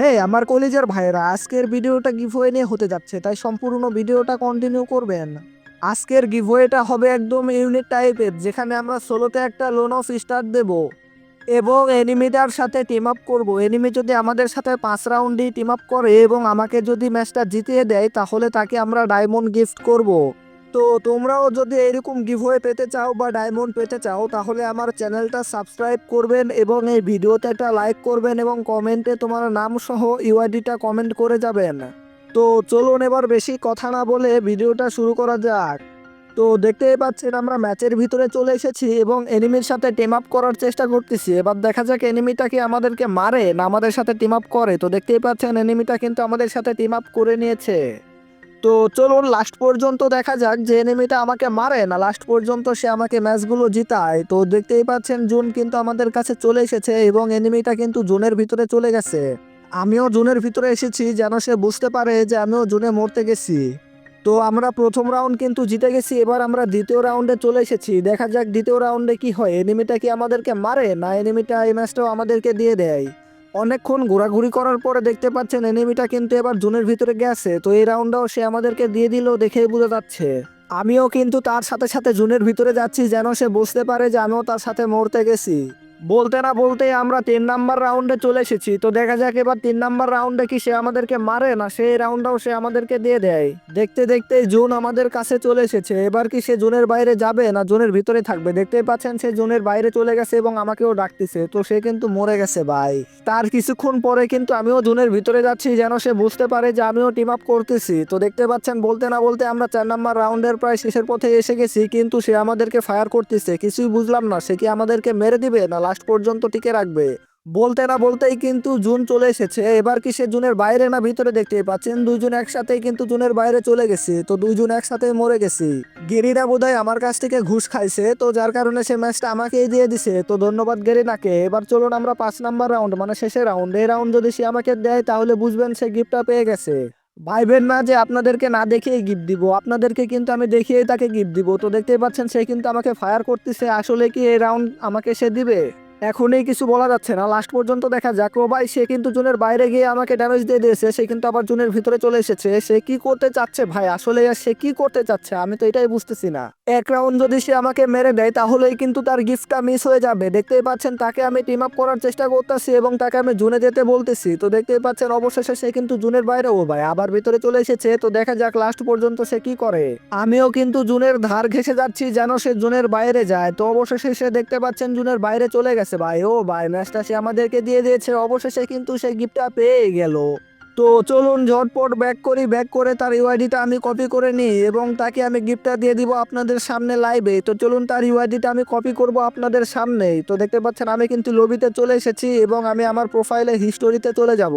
হ্যাঁ আমার কলেজের ভাইয়েরা আজকের ভিডিওটা গিভওয়ে নিয়ে হতে যাচ্ছে, তাই সম্পূর্ণ ভিডিওটা কন্টিনিউ করবেন। আজকের গিভওয়েটা হবে একদম ইউনিক টাইপের যেখানে আমরা সোলোতে একটা লোন অফ স্টার্ট দেব এবং এনিমিটার সাথে টিম আপ করব। এনিমি যদি আমাদের সাথে পাঁচ রাউন্ডই টিম আপ করে এবং আমাকে যদি ম্যাচটা জিতিয়ে দেয়, তাহলে তাকে আমরা ডায়মন্ড গিফট করব। তো তোমরাও যদি এরকম গিভওয়ে পেতে চাও বা ডায়মন্ড পেতে চাও, তাহলে আমার চ্যানেলটা সাবস্ক্রাইব করবেন এবং এই ভিডিওতে একটা লাইক করবেন এবং কমেন্টে তোমার নাম সহ ইউআইডিটা কমেন্ট করে যাবেন। তো চলুন এবার বেশি কথা না বলে ভিডিওটা শুরু করা যাক। তো দেখতেই পাচ্ছেন আমরা ম্যাচের ভিতরে চলে এসেছি এবং এনিমির সাথে টিম আপ করার চেষ্টা করতেছি। এবার দেখা যাক এনিমিটা কি আমাদেরকে মারে না আমাদের সাথে টিম আপ করে। তো দেখতেই পাচ্ছেন এনিমিটা কিন্তু আমাদের সাথে টিম আপ করে নিয়েছে। তো চলুন লাস্ট পর্যন্ত দেখা যাক যে এনিমিটা আমাকে মারে না লাস্ট পর্যন্ত সে আমাকে ম্যাচগুলো জিতায়। তো দেখতেই পাচ্ছেন, জুন কিন্তু আমাদের কাছে চলে এসেছে এবং এনিমিটা কিন্তু জুনের ভিতরে চলে গেছে। আমিও জুনের ভিতরে এসেছি যেন সে বুঝতে পারে যে আমিও জুনে মরতে গেছি। তো আমরা প্রথম রাউন্ড কিন্তু জিতে গেছি, এবার আমরা দ্বিতীয় রাউন্ডে চলে এসেছি। দেখা যাক দ্বিতীয় রাউন্ডে কি হয় এনিমিটা কি আমাদেরকে মারে না এনিমিটা এই ম্যাচটাও আমাদেরকে দিয়ে দেয়। অনেকক্ষণ ঘোরাঘুরি করার পরে দেখতে পাচ্ছেন এনিমিটা কিন্তু এবার জোনের ভিতরে গেছে। তো এই রাউন্ডটাও সে আমাদেরকে দিয়ে দিল দেখেই বোঝা যাচ্ছে। আমিও কিন্তু তার সাথে সাথে জুনের ভিতরে যাচ্ছি যেন সে বুঝতে পারে যে আমিও তার সাথে মরতে গেছি। বলতে না বলতে আমরা তিন নাম্বার রাউন্ডে চলে এসেছি। তো দেখা যাক এবার তিন নাম্বার রাউন্ডে কি সে আমাদেরকে মারে না সেই রাউন্ডটাও সে আমাদেরকে দিয়ে দেয়। দেখতে দেখতে জুন আমাদের কাছে চলে এসেছে। এবার কি সে জুনের বাইরে যাবে না জুনের ভিতরে থাকবে? দেখতেই পাচ্ছেন সে জুনের বাইরে চলে গেছে এবং আমাকেও ডাকতেছে। তো সে কিন্তু মরে গেছে ভাই। তার কিছুক্ষণ পরে কিন্তু আমিও জুনের ভিতরে যাচ্ছি যেন সে বুঝতে পারে যে আমিও টিম আপ করতেছি। তো দেখতে পাচ্ছেন বলতে না বলতে আমরা চার নাম্বার রাউন্ডের প্রায় শেষের পথে এসে গেছি, কিন্তু সে আমাদেরকে ফায়ার করতেছে। কিছুই বুঝলাম না। সে কি আমাদেরকে মেরে দিবে না লাস্ট পর্যন্ত টিকে রাখবে। বলতে না বলতেই কিন্তু জুন চলে এসেছে। এবার কি সে জুনের বাইরে না ভিতরে দেখতেই পাচ্ছেন? দুইজন একসাথেই কিন্তু জুনের বাইরে চলে গেছে। তো দুইজন একসাথে মরে গেছি। গেরিনা বোধহয় আমার কাছ থেকে ঘুষ খাইছে। তো যার কারণে সে ম্যাচটা আমাকেই দিয়ে দিছে। তো ধন্যবাদ গেরিনাকে। এবার চলুন আমরা পাঁচ নাম্বার রাউন্ড মানে শেষের রাউন্ড এই রাউন্ড যদি সে আমাকে দেয়, তাহলে বুঝবেন সে গিফটটা পেয়ে গেছে। ভাইবেন না যে আপনাদেরকে না দেখেই গিফট দিব। আপনাদেরকে কিন্তু আমি দেখিয়েই তাকে গিফট দিব। তো দেখতেই পাচ্ছেন, সে কিন্তু আমাকে ফায়ার করতেছে। আসলে কি এই রাউন্ড আমাকে সে দিবে? এখনই কিছু বলা যাচ্ছে না। লাস্ট পর্যন্ত দেখা যাক। ও ভাই, সে কিন্তু জুনের বাইরে গিয়ে আমাকে ড্যামেজ দিয়ে দিয়েছে। সে কিন্তু আবার জুনের ভিতরে চলে এসেছে। সে কি করতে চাচ্ছে ভাই? আসলে সে কি করতে চাচ্ছে? আমি তো এটাই বুঝতেছি না। এক রাউন্ড যদি সে আমাকে মেরে দেয়, তাহলেই কিন্তু তার গিফটটা মিস হয়ে যাবে। দেখতেই পাচ্ছেন, তাকে আমি টিম আপ করার চেষ্টা করতেছি এবং তাকে আমি জুনে যেতে বলতেছি। তো দেখতেই পাচ্ছেন, অবশেষে সে কিন্তু জুনের বাইরে ও ভাই, আবার ভিতরে চলে এসেছে। তো দেখা যাক লাস্ট পর্যন্ত সে কি করে। আমিও কিন্তু জুনের ধার ঘেসে যাচ্ছি যেন সে জুনের বাইরে যায়। তো অবশেষে সে দেখতে পাচ্ছেন, জুনের বাইরে চলে গেছে। ভাই। ও ভাই ম্যাচটা সে আমাদেরকে দিয়ে দিয়েছে। অবশেষে কিন্তু সে গিফটটা পেয়ে গেল। তো চলুন ঝটপট ব্যাক করি। ব্যাক করে তার ইউআইডিটা আমি কপি করে নিই এবং তাকে আমি গিফটটা দিয়ে দিব আপনাদের সামনে লাইভে তো চলুন তার ইউআইডিটা আমি কপি করব আপনাদের সামনেই তো দেখতে পাচ্ছেন, আমি কিন্তু লবিতে চলে এসেছি এবং আমি আমার প্রোফাইলে হিস্টোরিতে চলে যাব।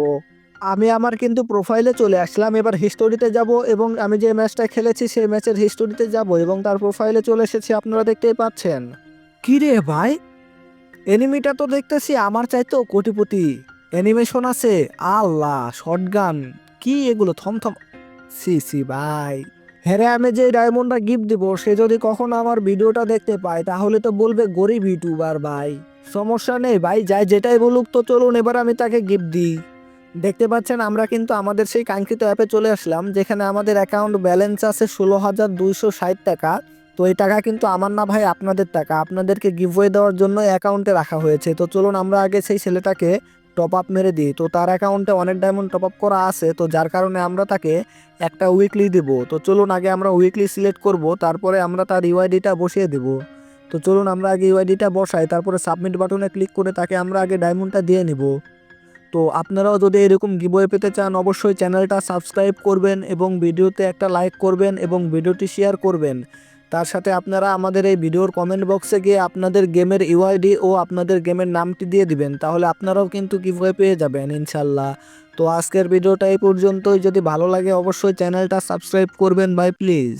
আমি আমার কিন্তু প্রোফাইলে চলে আসলাম। এবার হিস্টোরিতে যাব এবং আমি যে ম্যাচটা খেলেছি, সেই ম্যাচের হিস্টোরিতে যাব এবং তার প্রোফাইলে চলে এসেছি। আপনারা দেখতেই পাচ্ছেন। কি রে ভাই এনিমিটা তো দেখতেছি আমার চাইতেও কোটিপতি। অ্যানিমেশন আছে, আল্লাহ শটগান কি এগুলো, থমথম সি সি, ভাই। হ্যাঁ আমি যে ডায়মন্ডটা গিফট দিব, সে যদি কখনো আমার ভিডিওটা দেখতে পায়, তাহলে তো বলবে গরিব ইউটিউবার ভাই। সমস্যা নেই, ভাই, যাই যেটাই বলুক তো চলুন, এবার আমি তাকে গিফট দিই। দেখতে পাচ্ছেন, আমরা কিন্তু আমাদের সেই কাঙ্ক্ষিত অ্যাপে চলে আসলাম, যেখানে আমাদের অ্যাকাউন্ট ব্যালেন্স আছে ষোলো হাজার দুইশো ষাট টাকা। তো এই টাকা কিন্তু আমার না ভাই, আপনাদের টাকা। আপনাদেরকে গিভওয়ে দেওয়ার জন্য অ্যাকাউন্টে রাখা হয়েছে। তো চলুন আমরা আগে সেই ছেলেটাকে টপ আপ মেরে দিই। তো তার অ্যাকাউন্টে অনেক ডায়মন্ড টপ আপ করা আছে। তো যার কারণে আমরা তাকে একটা উইকলি দেব। তো চলুন আগে আমরা উইকলি সিলেক্ট করব। তারপরে আমরা তার ইউআইডিটা বসিয়ে দেব। তো চলুন আমরা আগে ইউআইডিটা বসাই। তারপরে সাবমিট বাটনে ক্লিক করে তাকে আমরা আগে ডায়মন্ডটা দিয়ে নিব। তো আপনারাও যদি এরকম গিবয়ে পেতে চান, অবশ্যই চ্যানেলটা সাবস্ক্রাইব করবেন এবং ভিডিওতে একটা লাইক করবেন এবং ভিডিওটি শেয়ার করবেন। তার সাথে আপনারা আমাদের এই ভিডিওর কমেন্ট বক্সে গিয়ে আপনাদের গেমের ইউআইডি ও আপনাদের গেমের নামটি দিয়ে দিবেন, তাহলে আপনারাও কিন্তু কীভাবে পেয়ে যাবেন, ইনশাল্লাহ। তো আজকের ভিডিওটা এই পর্যন্তই, যদি ভালো লাগে অবশ্যই চ্যানেলটা সাবস্ক্রাইব করবেন ভাই প্লিজ